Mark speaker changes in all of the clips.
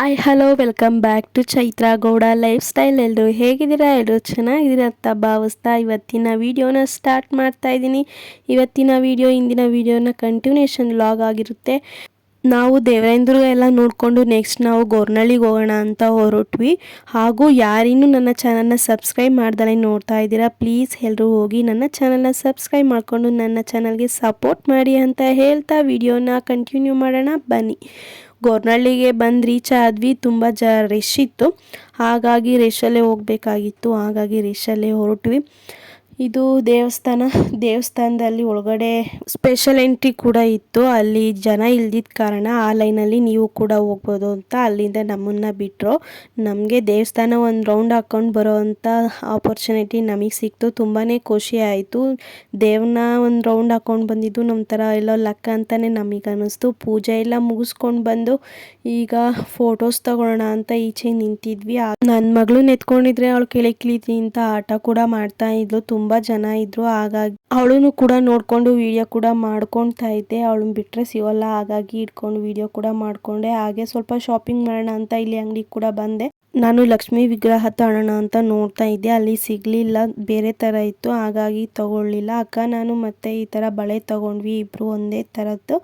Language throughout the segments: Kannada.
Speaker 1: Hi, hello, welcome back to Chaitra Gowda lifestyle. ಎಲ್ಲರೂ ಹೇಗಿದ್ದೀರಾ? ಎಲ್ಲರೂ ಚೆನ್ನಾಗಿದ್ದೀರಾ ಅಂತ ಭಾವಿಸ್ತಾ ಇವತ್ತಿನ ವಿಡಿಯೋನ ಸ್ಟಾರ್ಟ್ ಮಾಡ್ತಾ ಇದ್ದೀನಿ. ಇವತ್ತಿನ ವಿಡಿಯೋ, ಇಂದಿನ ವೀಡಿಯೋನ ಕಂಟಿನ್ಯೂಷನ್ ಲಾಗ್ ಆಗಿರುತ್ತೆ. ನಾವು ದೇವರೇಂದ್ರ ಎಲ್ಲ ನೋಡಿಕೊಂಡು ನೆಕ್ಸ್ಟ್ ನಾವು ಗೋರ್ನಳ್ಳಿಗೆ ಹೋಗೋಣ ಅಂತ ಹೊರಟ್ವಿ. ಹಾಗೂ ಯಾರಿನ್ನೂ ನನ್ನ ಚಾನಲ್ನ ಸಬ್ಸ್ಕ್ರೈಬ್ ಮಾಡ್ದಲೇ ನೋಡ್ತಾ ಇದ್ದೀರಾ ಪ್ಲೀಸ್ ಎಲ್ಲರೂ ಹೋಗಿ ನನ್ನ ಚಾನಲ್ನ ಸಬ್ಸ್ಕ್ರೈಬ್ ಮಾಡಿಕೊಂಡು ನನ್ನ ಚಾನಲ್ಗೆ ಸಪೋರ್ಟ್ ಮಾಡಿ ಅಂತ ಹೇಳ್ತಾ ವಿಡಿಯೋನ ಕಂಟಿನ್ಯೂ ಮಾಡೋಣ. ಬನ್ನಿ. ಗೋರ್ನಳ್ಳಿಗೆ ಬಂದು ರೀಚ್ ಆದ್ವಿ ತುಂಬ ಜ ರಶ್ ಇತ್ತು. ಹಾಗಾಗಿ ರೆಶಲ್ಲೇ ಹೋಗಬೇಕಾಗಿತ್ತು. ಹಾಗಾಗಿ ರೆಶಲ್ಲೇ ಹೊರಟ್ವಿ. ಇದು ದೇವಸ್ಥಾನ, ದೇವಸ್ಥಾನದಲ್ಲಿ ಒಳಗಡೆ ಸ್ಪೆಷಲ್ ಎಂಟ್ರಿ ಕೂಡ ಇತ್ತು. ಅಲ್ಲಿ ಜನ ಇಲ್ದಿದ್ದ ಕಾರಣ ಆ ಲೈನಲ್ಲಿ ನೀವು ಕೂಡ ಹೋಗ್ಬೋದು ಅಂತ ಅಲ್ಲಿಂದ ನಮ್ಮನ್ನು ಬಿಟ್ಟರು ನಮಗೆ ದೇವಸ್ಥಾನ ಒಂದು ರೌಂಡ್ ಹಾಕ್ಕೊಂಡು ಬರೋ ಅಂಥ ಆಪರ್ಚುನಿಟಿ ನಮಗೆ ಸಿಕ್ತು. ತುಂಬಾ ಖುಷಿ ಆಯಿತು. ದೇವ್ರನ್ನ ಒಂದು ರೌಂಡ್ ಹಾಕ್ಕೊಂಡು ಬಂದಿದ್ದು ನಮ್ಮ ಥರ ಎಲ್ಲೋ ಲಕ್ಕ ಅಂತಲೇ ನಮಗೆ ಅನ್ನಿಸ್ತು ಪೂಜೆ ಎಲ್ಲ ಮುಗಿಸ್ಕೊಂಡು ಬಂದು ಈಗ ಫೋಟೋಸ್ ತಗೊಳ್ಳೋಣ ಅಂತ ಈಚೆ ನಿಂತಿದ್ವಿ. ನನ್ನ ಮಗಳು ನೆತ್ಕೊಂಡಿದ್ರೆ ಅವಳು ಕೆಳಕ್ಲಿದ್ವಿ ಅಂತ ಆಟ ಕೂಡ ಮಾಡ್ತಾ ಇದ್ಲು. ತುಂಬ ಜನ ಇದ್ರು, ಹಾಗಾಗಿ ಅವಳನ್ನು ಕೂಡ ನೋಡ್ಕೊಂಡು ವಿಡಿಯೋ ಕೂಡ ಮಾಡ್ಕೊಳ್ತಾ ಇದ್ದೆ. ಅವಳನ್ನ ಬಿಟ್ಟರೆ ಸಿಗೋಲ್ಲ, ಹಾಗಾಗಿ ಇಟ್ಕೊಂಡು ವಿಡಿಯೋ ಕೂಡ ಮಾಡ್ಕೊಂಡೆ. ಹಾಗೆ ಸ್ವಲ್ಪ ಶಾಪಿಂಗ್ ಮಾಡೋಣ ಅಂತ ಇಲ್ಲಿ ಅಂಗಡಿ ಕೂಡ ಬಂದೆ. ನಾನು ಲಕ್ಷ್ಮಿ ವಿಗ್ರಹ ತಗೋಣ ಅಂತ ನೋಡ್ತಾ ಇದ್ದೆ. ಅಲ್ಲಿ ಸಿಗ್ಲಿಲ್ಲ, ಬೇರೆ ಥರ ಇತ್ತು, ಹಾಗಾಗಿ ತಗೊಳ್ಳಿಲ್ಲ. ಅಕ್ಕ, ನಾನು ಮತ್ತೆ ಈ ಥರ ಬಳೆ ತಗೊಂಡ್ವಿ ಇಬ್ಬರು ಒಂದೇ ಥರದ್ದು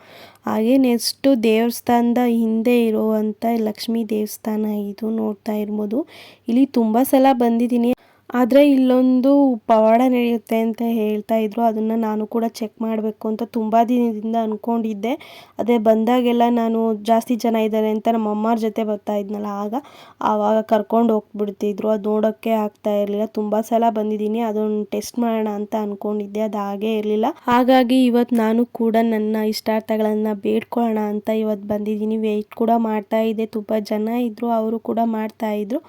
Speaker 1: ಹಾಗೆ ನೆಕ್ಸ್ಟು ದೇವಸ್ಥಾನದ ಹಿಂದೆ ಇರುವಂಥ ಲಕ್ಷ್ಮೀ ದೇವಸ್ಥಾನ ಇದು ನೋಡ್ತಾ ಇರ್ಬೋದು. ಇಲ್ಲಿ ತುಂಬ ಸಲ ಬಂದಿದ್ದೀನಿ. ಆದರೆ ಇಲ್ಲೊಂದು ಪವಾಡ ನಡೆಯುತ್ತೆ ಅಂತ ಹೇಳ್ತಾ ಇದ್ರು. ಅದನ್ನು ನಾನು ಕೂಡ ಚೆಕ್ ಮಾಡಬೇಕು ಅಂತ ತುಂಬ ದಿನದಿಂದ ಅಂದ್ಕೊಂಡಿದ್ದೆ ಅದೇ ಬಂದಾಗೆಲ್ಲ ನಾನು ಜಾಸ್ತಿ ಜನ ಇದ್ದಾರೆ ಅಂತ ನಮ್ಮ ಅಮ್ಮಾರ ಜೊತೆ ಬರ್ತಾ ಇದ್ನಲ್ಲ, ಆಗ ಆವಾಗ ಕರ್ಕೊಂಡು ಹೋಗ್ಬಿಡ್ತಿದ್ರು. ಅದು ನೋಡೋಕ್ಕೆ ಆಗ್ತಾ ಇರಲಿಲ್ಲ. ತುಂಬ ಸಲ ಬಂದಿದ್ದೀನಿ, ಅದೊಂದು ಟೆಸ್ಟ್ ಮಾಡೋಣ ಅಂತ ಅಂದ್ಕೊಂಡಿದ್ದೆ ಅದು ಹಾಗೇ ಇರಲಿಲ್ಲ. ಹಾಗಾಗಿ ಇವತ್ತು ನಾನು ಕೂಡ ನನ್ನ ಇಷ್ಟಾರ್ಥಗಳನ್ನು ಬೇಡ್ಕೊಳ್ಳೋಣ ಅಂತ ಇವತ್ತು ಬಂದಿದ್ದೀನಿ. ವೆಯ್ಟ್ ಕೂಡ ಮಾಡ್ತಾ ಇದ್ದೆ. ತುಂಬ ಜನ ಇದ್ದರು ಅವರು ಕೂಡ ಮಾಡ್ತಾ ಇದ್ರು.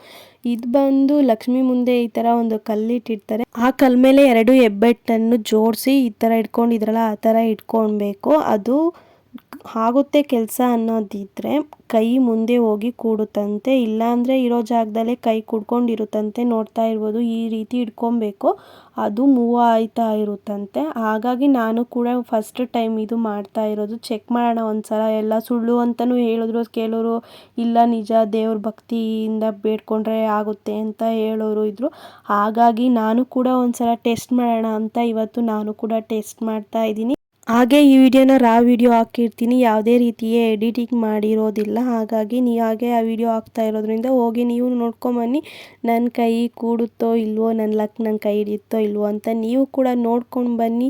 Speaker 1: ಇದು ಬಂದು ಲಕ್ಷ್ಮಿ ಮುಂದೆ ಈ ತರ ಒಂದು ಕಲ್ಲಿಟ್ಟಿರ್ತಾರೆ. ಆ ಕಲ್ ಮೇಲೆ ಎರಡು ಹೆಬ್ಬೆಟ್ಟನ್ನು ಜೋಡಿಸಿ ಈ ತರ ಇಟ್ಕೊಂಡಿದ್ರಲ್ಲ, ಆ ತರ ಇಟ್ಕೊಳ್ಬೇಕು ಅದು ಆಗುತ್ತೆ ಕೆಲಸ ಅನ್ನೋದಿದ್ರೆ ಕೈ ಮುಂದೆ ಹೋಗಿ ಕೂಡುತ್ತಂತೆ, ಇಲ್ಲಾಂದರೆ ಇರೋ ಜಾಗದಲ್ಲೇ ಕೈ ಕುಡ್ಕೊಂಡಿರುತ್ತಂತೆ, ನೋಡ್ತಾ ಇರ್ಬೋದು, ಈ ರೀತಿ ಇಟ್ಕೊಬೇಕು, ಅದು ಮೂವ್ ಆಯ್ತಾ ಇರುತ್ತಂತೆ. ಹಾಗಾಗಿ ನಾನು ಕೂಡ ಫಸ್ಟ್ ಟೈಮ್ ಇದು ಮಾಡ್ತಾ ಇರೋದು. ಚೆಕ್ ಮಾಡೋಣ ಒಂದ್ಸಲ, ಎಲ್ಲ ಸುಳ್ಳು ಅಂತಲೂ ಹೇಳಿದ್ರು ಕೆಲವರು ಇಲ್ಲ ನಿಜ ದೇವ್ರ ಭಕ್ತಿಯಿಂದ ಬೇಡ್ಕೊಂಡ್ರೆ ಆಗುತ್ತೆ ಅಂತ ಹೇಳೋರು ಇದ್ರು. ಹಾಗಾಗಿ ನಾನು ಕೂಡ ಒಂದ್ಸಲ ಟೆಸ್ಟ್ ಮಾಡೋಣ ಅಂತ ಇವತ್ತು ನಾನು ಕೂಡ ಟೆಸ್ಟ್ ಮಾಡ್ತಾ ಇದ್ದೀನಿ. ಹಾಗೆ ಈ ವಿಡಿಯೋನ ರಾ ವಿಡಿಯೋ ಹಾಕಿರ್ತೀನಿ. ಯಾವುದೇ ರೀತಿಯ ಎಡಿಟಿಂಗ್ ಮಾಡಿರೋದಿಲ್ಲ. ಹಾಗಾಗಿ ನೀವು ಹಾಗೆ ಆ ವಿಡಿಯೋ ಹಾಕ್ತಾ ಇರೋದ್ರಿಂದ ಹೋಗಿ ನೀವು ನೋಡ್ಕೊಂಬನ್ನಿ. ನನ್ನ ಕೈ ಕೂಡುತ್ತೋ ಇಲ್ವೋ ನನ್ನ ಲಕ್ ನನ್ನ ಕೈ ಹಿಡಿಯುತ್ತೋ ಇಲ್ವೋ ಅಂತ ನೀವು ಕೂಡ ನೋಡ್ಕೊಂಡು ಬನ್ನಿ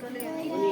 Speaker 2: 跟着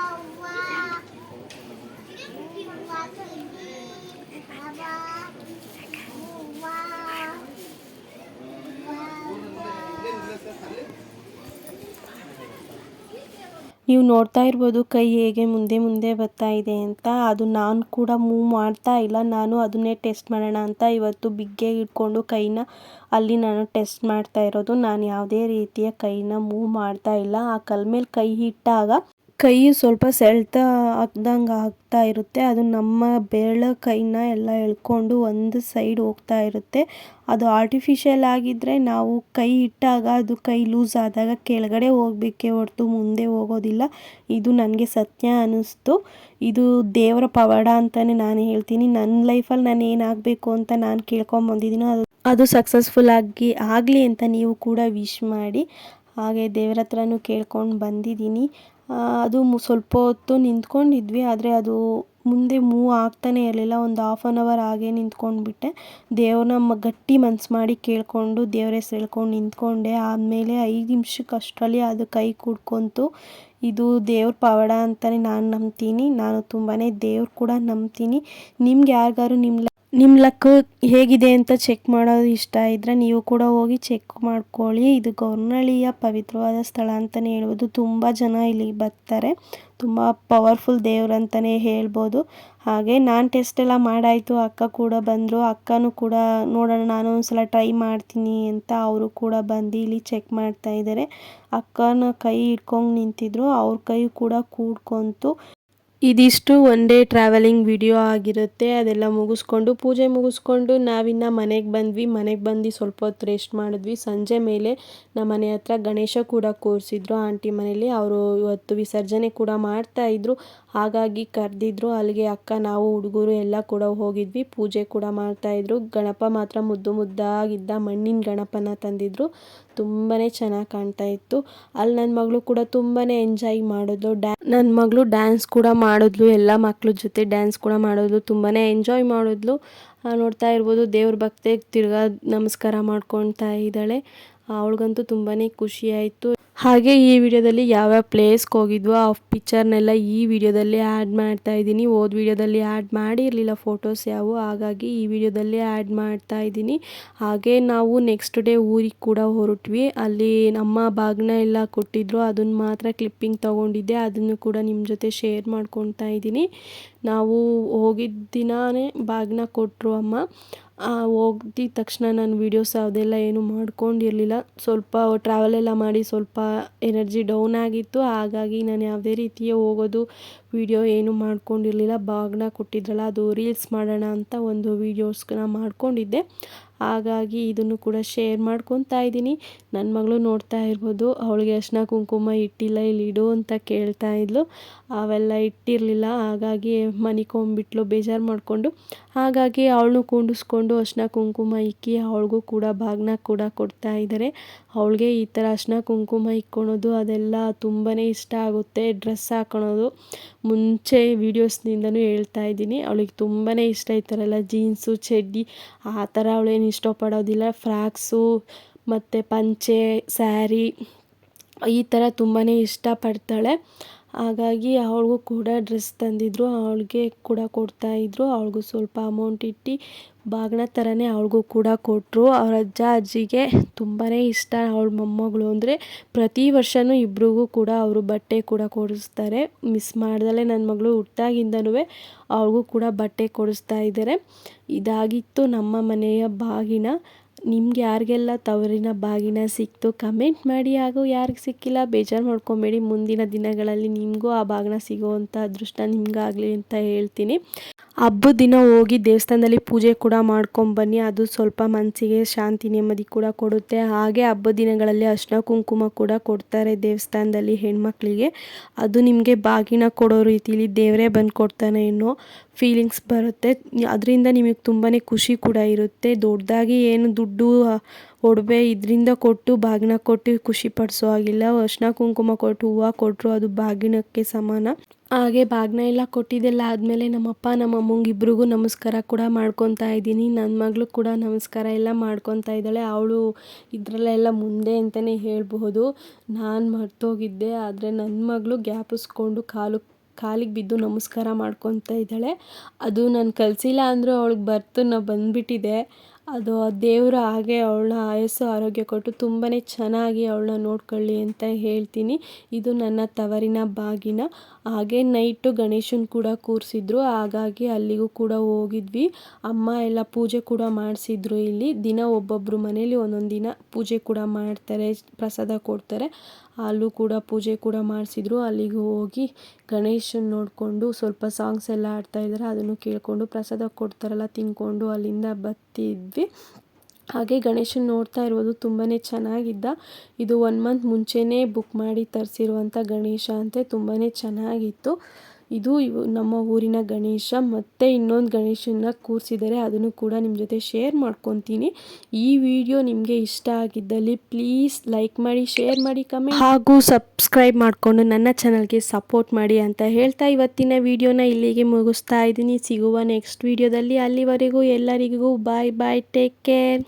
Speaker 1: ನೀವು ನೋಡ್ತಾ ಇರ್ಬೋದು ಕೈ ಹೇಗೆ ಮುಂದೆ ಮುಂದೆ ಬರ್ತಾ ಇದೆ ಅಂತ. ಅದು ನಾನು ಕೂಡ ಮೂವ್ ಮಾಡ್ತಾ ಇಲ್ಲ. ನಾನು ಅದನ್ನೇ ಟೆಸ್ಟ್ ಮಾಡೋಣ ಅಂತ ಇವತ್ತು ಬಿಗ್ಗೆ ಇಟ್ಕೊಂಡು ಕೈನ ಅಲ್ಲಿ ನಾನು ಟೆಸ್ಟ್ ಮಾಡ್ತಾ ಇರೋದು. ನಾನು ಯಾವುದೇ ರೀತಿಯ ಕೈನ ಮೂವ್ ಮಾಡ್ತಾ ಇಲ್ಲ. ಆ ಕಲ್ ಮೇಲೆ ಕೈ ಇಟ್ಟಾಗ ಕೈ ಸ್ವಲ್ಪ ಸೆಳೆತ ಆಗ್ದಂಗೆ ಆಗ್ತಾ ಇರುತ್ತೆ. ಅದು ನಮ್ಮ ಬೆರಳ ಕೈನ ಎಲ್ಲ ಎಳ್ಕೊಂಡು ಒಂದು ಸೈಡ್ ಹೋಗ್ತಾ ಇರುತ್ತೆ. ಅದು ಆರ್ಟಿಫಿಷಿಯಲ್ ಆಗಿದ್ದರೆ ನಾವು ಕೈ ಇಟ್ಟಾಗ ಅದು ಕೈ ಲೂಸ್ ಆದಾಗ ಕೆಳಗಡೆ ಹೋಗ್ಬೇಕೇ ಹೊರತು ಮುಂದೆ ಹೋಗೋದಿಲ್ಲ. ಇದು ನನಗೆ ಸತ್ಯ ಅನ್ನಿಸ್ತು ಇದು ದೇವರ ಪವಾಡ ಅಂತಲೇ ನಾನು ಹೇಳ್ತೀನಿ. ನನ್ನ ಲೈಫಲ್ಲಿ ನಾನು ಏನಾಗಬೇಕು ಅಂತ ನಾನು ಕೇಳ್ಕೊಂಬಂದಿದ್ದೀನೋ ಅದು ಅದು ಸಕ್ಸಸ್ಫುಲ್ ಆಗಿ ಆಗಲಿ ಅಂತ ನೀವು ಕೂಡ ವಿಶ್ ಮಾಡಿ. ಹಾಗೆ ದೇವರ ಹತ್ರನೂ ಕೇಳ್ಕೊಂಡು ಬಂದಿದ್ದೀನಿ ಅದು ಸ್ವಲ್ಪ ಹೊತ್ತು ನಿಂತ್ಕೊಂಡಿದ್ವಿ, ಆದರೆ ಅದು ಮುಂದೆ ಮೂವ್ ಆಗ್ತಾನೆ ಇರಲಿಲ್ಲ. ಒಂದು ಹಾಫ್ ಆನ್ ಅವರ್ ಹಾಗೆ ನಿಂತ್ಕೊಂಡ್ಬಿಟ್ಟೆ. ದೇವ್ರನ್ನ ಮ, ಗಟ್ಟಿ ಮನ್ಸು ಮಾಡಿ ಕೇಳಿಕೊಂಡು, ದೇವ್ರ ಹೆಸ್ರು ನಿಂತ್ಕೊಂಡೆ. ಆದಮೇಲೆ ಐದು ನಿಮಿಷಕ್ಕೆ ಅಷ್ಟರಲ್ಲಿ ಅದು ಕೈ ಕುಡ್ಕೊಂತು. ಇದು ದೇವ್ರ ಪವಾಡ ಅಂತಲೇ ನಾನು ನಂಬ್ತೀನಿ. ನಾನು ತುಂಬಾ ದೇವ್ರು ಕೂಡ ನಂಬ್ತೀನಿ. ನಿಮ್ಗೆ ಯಾರಿಗಾರು ನಿಮ್ಮ ನಿಮ್ಮ ಲಕ್ ಹೇಗಿದೆ ಅಂತ ಚೆಕ್ ಮಾಡೋದು ಇಷ್ಟ ಇದ್ದರೆ ನೀವು ಕೂಡ ಹೋಗಿ ಚೆಕ್ ಮಾಡ್ಕೊಳ್ಳಿ. ಇದು ಗೌರ್ನಳ್ಳಿಯ ಪವಿತ್ರವಾದ ಸ್ಥಳ ಅಂತಲೇ ಹೇಳ್ಬೋದು. ತುಂಬ ಜನ ಇಲ್ಲಿಗೆ ಬರ್ತಾರೆ. ತುಂಬ ಪವರ್ಫುಲ್ ದೇವ್ರು ಅಂತಲೇ ಹೇಳ್ಬೋದು. ಹಾಗೆ ನಾನು ಟೆಸ್ಟ್ ಎಲ್ಲ ಮಾಡಾಯಿತು. ಅಕ್ಕ ಕೂಡ ಬಂದರು. ಅಕ್ಕನೂ ಕೂಡ ನೋಡೋಣ, ನಾನು ಒಂದ್ಸಲ ಟ್ರೈ ಮಾಡ್ತೀನಿ ಅಂತ ಅವರು ಕೂಡ ಬಂದು ಇಲ್ಲಿ ಚೆಕ್ ಮಾಡ್ತಾ ಇದ್ದಾರೆ ಅಕ್ಕನ ಕೈ ಹಿಡ್ಕೊಂಡು ನಿಂತಿದ್ರು. ಅವ್ರ ಕೈ ಕೂಡ ಕೂಡ್ಕೊಂತು. ಇದಿಷ್ಟು ಒನ್ ಡೇ ಟ್ರಾವೆಲಿಂಗ್ ವಿಡಿಯೋ ಆಗಿರುತ್ತೆ. ಅದೆಲ್ಲ ಮುಗಿಸ್ಕೊಂಡು, ಪೂಜೆ ಮುಗಿಸ್ಕೊಂಡು ನಾವಿನ್ನು ಮನೆಗೆ ಬಂದ್ವಿ. ಮನೆಗೆ ಬಂದು ಸ್ವಲ್ಪ ಹೊತ್ತು ರೆಸ್ಟ್ ಮಾಡಿದ್ವಿ. ಸಂಜೆ ಮೇಲೆ ನಮ್ಮ ಮನೆ ಹತ್ರ ಗಣೇಶ ಕೂಡ ಕೂರಿಸಿದ್ರು. ಆಂಟಿ ಮನೇಲಿ ಅವರು ಇವತ್ತು ವಿಸರ್ಜನೆ ಕೂಡ ಮಾಡ್ತಾ ಇದ್ರು. ಹಾಗಾಗಿ ಕರೆದಿದ್ರು ಅಲ್ಲಿಗೆ ಅಕ್ಕ, ನಾವು ಹುಡುಗರು ಎಲ್ಲ ಕೂಡ ಹೋಗಿದ್ವಿ, ಪೂಜೆ ಕೂಡ ಮಾಡ್ತಾಯಿದ್ರು ಗಣಪ ಮಾತ್ರ ಮುದ್ದು ಮುದ್ದಾಗಿದ್ದ ಮಣ್ಣಿನ ಗಣಪನ ತಂದಿದ್ರು. ತುಂಬಾ ಚೆನ್ನಾಗಿ ಕಾಣ್ತಾ ಇತ್ತು. ಅಲ್ಲಿ ನನ್ನ ಮಗಳು ಕೂಡ ತುಂಬಾ ಎಂಜಾಯ್ ಮಾಡಿದ್ಲು. ಡ್ಯಾ ನನ್ನ ಮಗಳು ಡ್ಯಾನ್ಸ್ ಕೂಡ ಮಾಡಿದ್ಲು, ಎಲ್ಲ ಮಕ್ಕಳ ಜೊತೆ ಡ್ಯಾನ್ಸ್ ಕೂಡ ಮಾಡಿದ್ಲು ತುಂಬಾ ಎಂಜಾಯ್ ಮಾಡಿದ್ಲು. ನೋಡ್ತಾ ಇರ್ಬೋದು, ದೇವ್ರ ಭಕ್ತೆ ತಿರ್ಗಾ ನಮಸ್ಕಾರ ಮಾಡ್ಕೊಳ್ತಾ ಇದ್ದಾಳೆ. ಅವಳಿಗಂತೂ ತುಂಬಾ ಖುಷಿ ಆಯಿತು. ಹಾಗೆ ಈ ವಿಡಿಯೋದಲ್ಲಿ ಯಾವ್ಯಾವ ಪ್ಲೇಸ್ಗೆ ಹೋಗಿದ್ವೋ ಆ ಪಿಕ್ಚರ್ನೆಲ್ಲ ಈ ವಿಡಿಯೋದಲ್ಲಿ ಆ್ಯಡ್ ಮಾಡ್ತಾ ಇದ್ದೀನಿ. ಓದ್ ವಿಡಿಯೋದಲ್ಲಿ ಆ್ಯಡ್ ಮಾಡಿರಲಿಲ್ಲ ಫೋಟೋಸ್ ಯಾವುವು ಹಾಗಾಗಿ ಈ ವಿಡಿಯೋದಲ್ಲಿ ಆ್ಯಡ್ ಮಾಡ್ತಾ ಇದ್ದೀನಿ. ಹಾಗೆ ನಾವು ನೆಕ್ಸ್ಟ್ ಡೇ ಊರಿಗೆ ಕೂಡ ಹೊರಟ್ವಿ. ಅಲ್ಲಿ ನಮ್ಮ ಬಾಗ್ನ ಎಲ್ಲ ಕೊಟ್ಟಿದ್ರು. ಅದನ್ನು ಮಾತ್ರ ಕ್ಲಿಪ್ಪಿಂಗ್ ತೊಗೊಂಡಿದ್ದೆ. ಅದನ್ನು ಕೂಡ ನಿಮ್ಮ ಜೊತೆ ಶೇರ್ ಮಾಡ್ಕೊತಾ ಇದ್ದೀನಿ. ನಾವು ಹೋಗಿದ್ದ ದಿನಾನೇ ಬಾಗಿನ ಕೊಟ್ಟರು ಅಮ್ಮ. ಹೋಗಿದ್ದ ತಕ್ಷಣ ನಾನು ವೀಡಿಯೋಸ್ ಅದೆಲ್ಲ ಏನು ಮಾಡ್ಕೊಂಡಿರಲಿಲ್ಲ. ಸ್ವಲ್ಪ ಟ್ರಾವೆಲ್ ಎಲ್ಲ ಮಾಡಿ ಸ್ವಲ್ಪ ಎನರ್ಜಿ ಡೌನ್ ಆಗಿತ್ತು. ಹಾಗಾಗಿ ನಾನು ಯಾವುದೇ ರೀತಿಯ ಹೋಗೋದು ವಿಡಿಯೋ ಏನು ಮಾಡ್ಕೊಂಡಿರಲಿಲ್ಲ. ಬಾಗ್ನ ಕೊಟ್ಟಿದ್ರಲ್ಲ, ಅದು ರೀಲ್ಸ್ ಮಾಡೋಣ ಅಂತ ಒಂದು ವೀಡಿಯೋಸ್ನ ಮಾಡ್ಕೊಂಡಿದ್ದೆ. ಹಾಗಾಗಿ ಇದನ್ನು ಕೂಡ ಶೇರ್ ಮಾಡ್ಕೊತಾ ಇದ್ದೀನಿ. ನನ್ನ ಮಗಳು ನೋಡ್ತಾ ಇರ್ಬೋದು, ಅವಳಿಗೆ ಅರ್ಶಿನ ಕುಂಕುಮ ಇಟ್ಟಿಲ್ಲ, ಇಲ್ಲಿ ಇಡು ಅಂತ ಕೇಳ್ತಾ ಇದ್ಲು. ಅವೆಲ್ಲ ಇಟ್ಟಿರಲಿಲ್ಲ, ಹಾಗಾಗಿ ಮನಿಕೊಂಬಿಟ್ಲು ಬೇಜಾರು ಮಾಡಿಕೊಂಡು. ಹಾಗಾಗಿ ಅವಳನ್ನು ಕೂಡಿಸ್ಕೊಂಡು ಅರ್ಶಿನ ಕುಂಕುಮ ಇಕ್ಕಿ ಅವಳಿಗೂ ಕೂಡ ಬಾಗ್ನ ಕೂಡ ಕೊಡ್ತಾ ಇದ್ದಾರೆ. ಅವಳಿಗೆ ಈ ಥರ ಅರ್ಶಿನ ಕುಂಕುಮ ಇಕ್ಕೊಳೋದು ಅದೆಲ್ಲ ತುಂಬಾ ಇಷ್ಟ ಆಗುತ್ತೆ, ಡ್ರೆಸ್ ಹಾಕೊಳೋದು. ಮುಂಚೆ ವೀಡಿಯೋಸ್ನಿಂದನೂ ಹೇಳ್ತಾ ಇದ್ದೀನಿ, ಅವಳಿಗೆ ತುಂಬಾ ಇಷ್ಟ ಈ ಥರ ಎಲ್ಲ ಜೀನ್ಸು ಚಡ್ಡಿ, ಆ ಥರ ಅವಳೇನು ಇಷ್ಟಪಡೋದಿಲ್ಲ. ಫ್ರಾಕ್ಸು ಮತ್ತು ಪಂಚೆ ಸ್ಯಾರಿ ಈ ಥರ ತುಂಬಾ ಇಷ್ಟಪಡ್ತಾಳೆ. ಹಾಗಾಗಿ ಅವಳಿಗೂ ಕೂಡ ಡ್ರೆಸ್ ತಂದಿದ್ರು, ಅವಳಿಗೆ ಕೂಡ ಕೊಡ್ತಾಯಿದ್ದರು ಅವಳಿಗೂ ಸ್ವಲ್ಪ ಅಮೌಂಟ್ ಇಟ್ಟು ಬಾಗಿನ ಥರನೇ ಅವಳಿಗೂ ಕೂಡ ಕೊಟ್ಟರು ಅವ್ರ ಅಜ್ಜ, ಅಜ್ಜಿಗೆ ತುಂಬಾ ಇಷ್ಟ ಅವಳ ಮೊಮ್ಮಗಳು ಅಂದರೆ ಪ್ರತಿ ವರ್ಷವೂ ಇಬ್ರಿಗೂ ಕೂಡ ಅವರು ಬಟ್ಟೆ ಕೂಡ ಕೊಡಿಸ್ತಾರೆ. ಮಿಸ್ ಮಾಡ್ದಲೇ ನನ್ನ ಮಗಳು ಹುಟ್ಟಾಗಿಂದನೂ ಅವಳಿಗೂ ಕೂಡ ಬಟ್ಟೆ ಕೊಡಿಸ್ತಾ ಇದ್ದಾರೆ ಇದಾಗಿತ್ತು ನಮ್ಮ ಮನೆಯ ಬಾಗಿನ. ನಿಮ್ಗೆ ಯಾರಿಗೆಲ್ಲ ತವರಿನ ಬಾಗಿನ ಸಿಕ್ತು ಕಮೆಂಟ್ ಮಾಡಿ. ಹಾಗೂ ಯಾರಿಗೆ ಸಿಕ್ಕಿಲ್ಲ, ಬೇಜಾರು ಮಾಡ್ಕೊಬೇಡಿ. ಮುಂದಿನ ದಿನಗಳಲ್ಲಿ ನಿಮಗೂ ಆ ಬಾಗಿನ ಸಿಗೋವಂಥ ಅದೃಷ್ಟ ನಿಮ್ಗಾಗಲಿ ಅಂತ ಹೇಳ್ತೀನಿ. ಹಬ್ಬದ ದಿನ ಹೋಗಿ ದೇವಸ್ಥಾನದಲ್ಲಿ ಪೂಜೆ ಕೂಡ ಮಾಡ್ಕೊಂಬನ್ನಿ ಅದು ಸ್ವಲ್ಪ ಮನಸ್ಸಿಗೆ ಶಾಂತಿ ನೆಮ್ಮದಿ ಕೂಡ ಕೊಡುತ್ತೆ. ಹಾಗೆ ಹಬ್ಬದ ದಿನಗಳಲ್ಲಿ ಅರ್ಶಿನ ಕುಂಕುಮ ಕೂಡ ಕೊಡ್ತಾರೆ ದೇವಸ್ಥಾನದಲ್ಲಿ ಹೆಣ್ಮಕ್ಳಿಗೆ. ಅದು ನಿಮಗೆ ಬಾಗಿನ ಕೊಡೋ ರೀತಿಲಿ ದೇವರೇ ಬಂದು ಕೊಡ್ತಾನೆ ಅನ್ನೋ ಫೀಲಿಂಗ್ಸ್ ಬರುತ್ತೆ. ಅದರಿಂದ ನಿಮಗೆ ತುಂಬಾ ಖುಷಿ ಕೂಡ ಇರುತ್ತೆ. ದೊಡ್ಡದಾಗಿ ಏನು ದುಡ್ಡು ಒಡವೆ ಇದರಿಂದ ಕೊಟ್ಟು ಬಾಗಿನ ಕೊಟ್ಟು ಖುಷಿ ಪಡಿಸೋ ಹಾಗಿಲ್ಲ. ಅರ್ಶಿನ ಕುಂಕುಮ ಕೊಟ್ಟು ಹೂವು ಕೊಟ್ಟರು ಅದು ಬಾಗಿನಕ್ಕೆ ಸಮಾನ. ಹಾಗೆ ಬಾಗ್ನ ಎಲ್ಲ ಕೊಟ್ಟಿದ್ದೆಲ್ಲ ಆದಮೇಲೆ ನಮ್ಮಪ್ಪ, ನಮ್ಮ ಅಮ್ಮಂಗೆ ಇಬ್ರಿಗೂ ನಮಸ್ಕಾರ ಕೂಡ ಮಾಡ್ಕೊತಾ ಇದ್ದೀನಿ. ನನ್ನ ಮಗಳು ಕೂಡ ನಮಸ್ಕಾರ ಎಲ್ಲ ಮಾಡ್ಕೊತಾ ಇದ್ದಾಳೆ. ಅವಳು ಇದರಲ್ಲೆಲ್ಲ ಮುಂದೆ ಅಂತಲೇ ಹೇಳಬಹುದು. ನಾನು ಮರ್ತೋಗಿದ್ದೆ, ಆದರೆ ನನ್ನ ಮಗಳು ಗ್ಯಾಪಿಸ್ಕೊಂಡು ಕಾಲು ಕಾಲಿಗೆ ಬಿದ್ದು ನಮಸ್ಕಾರ ಮಾಡ್ಕೊತಾ ಇದ್ದಾಳೆ. ಅದು ನಾನು ಕಲಿಸಿಲ್ಲ ಅಂದರೂ ಅವಳಿಗೆ ಬರ್ತು, ನಾ ಬಂದುಬಿಟ್ಟಿದೆ. ಅದು ದೇವರು ಹಾಗೆ ಅವಳನ್ನ ಆಯಸ್ಸು ಆರೋಗ್ಯ ಕೊಟ್ಟು ತುಂಬಾ ಚೆನ್ನಾಗಿ ಅವಳನ್ನ ನೋಡ್ಕೊಳ್ಳಿ ಅಂತ ಹೇಳ್ತೀನಿ. ಇದು ನನ್ನ ತವರಿನ ಬಾಗಿನ. ಹಾಗೆ ನೈಟು ಗಣೇಶನ ಕೂಡ ಕೂರಿಸಿದ್ರು, ಹಾಗಾಗಿ ಅಲ್ಲಿಗೂ ಕೂಡ ಹೋಗಿದ್ವಿ. ಅಮ್ಮ ಎಲ್ಲ ಪೂಜೆ ಕೂಡ ಮಾಡಿಸಿದ್ರು ಇಲ್ಲಿ. ದಿನ ಒಬ್ಬೊಬ್ಬರು ಮನೇಲಿ ಒಂದೊಂದು ದಿನ ಪೂಜೆ ಕೂಡ ಮಾಡ್ತಾರೆ, ಪ್ರಸಾದ ಕೊಡ್ತಾರೆ. ಅಲ್ಲೂ ಕೂಡ ಪೂಜೆ ಕೂಡ ಮಾಡಿಸಿದ್ರು. ಅಲ್ಲಿಗೆ ಹೋಗಿ ಗಣೇಶನ ನೋಡಿಕೊಂಡು ಸ್ವಲ್ಪ ಸಾಂಗ್ಸ್ ಎಲ್ಲ ಆಡ್ತಾಯಿದ್ದಾರೆ ಅದನ್ನು ಕೇಳಿಕೊಂಡು ಪ್ರಸಾದ ಕೊಡ್ತಾರಲ್ಲ ತಿಂದ್ಕೊಂಡು ಅಲ್ಲಿಂದ ಬರ್ತಿದ್ವಿ. ಹಾಗೆ ಗಣೇಶನ್ ನೋಡ್ತಾ ಇರ್ಬೋದು ತುಂಬಾ ಚೆನ್ನಾಗಿದ್ದ. ಇದು ಒನ್ ಮಂತ್ ಮುಂಚೆನೇ ಬುಕ್ ಮಾಡಿ ತರಿಸಿರುವಂಥ ಗಣೇಶ ಅಂತೆ ತುಂಬಾ ಚೆನ್ನಾಗಿತ್ತು. ಇದು ನಮ್ಮ ಊರಿನ ಗಣೇಶ, ಮತ್ತು ಇನ್ನೊಂದು ಗಣೇಶನ ಕೂರಿಸಿದ್ದಾರೆ ಅದನ್ನು ಕೂಡ ನಿಮ್ಮ ಜೊತೆ ಶೇರ್ ಮಾಡ್ಕೊತೀನಿ. ಈ ವಿಡಿಯೋ ನಿಮಗೆ ಇಷ್ಟ ಆಗಿದ್ದಲ್ಲಿ ಪ್ಲೀಸ್ ಲೈಕ್ ಮಾಡಿ ಶೇರ್ ಮಾಡಿ ಕಮೆಂಟ್ ಹಾಗೂ ಸಬ್ಸ್ಕ್ರೈಬ್ ಮಾಡಿಕೊಂಡು ನನ್ನ ಚಾನಲ್ಗೆ ಸಪೋರ್ಟ್ ಮಾಡಿ ಅಂತ ಹೇಳ್ತಾ ಇವತ್ತಿನ ವಿಡಿಯೋನ ಇಲ್ಲಿಗೆ ಮುಗಿಸ್ತಾ ಇದ್ದೀನಿ. ಸಿಗುವ ನೆಕ್ಸ್ಟ್ ವಿಡಿಯೋದಲ್ಲಿ ಅಲ್ಲಿವರೆಗೂ ಎಲ್ಲರಿಗೂ ಬಾಯ್ ಬಾಯ್ ಟೇಕ್ ಕೇರ್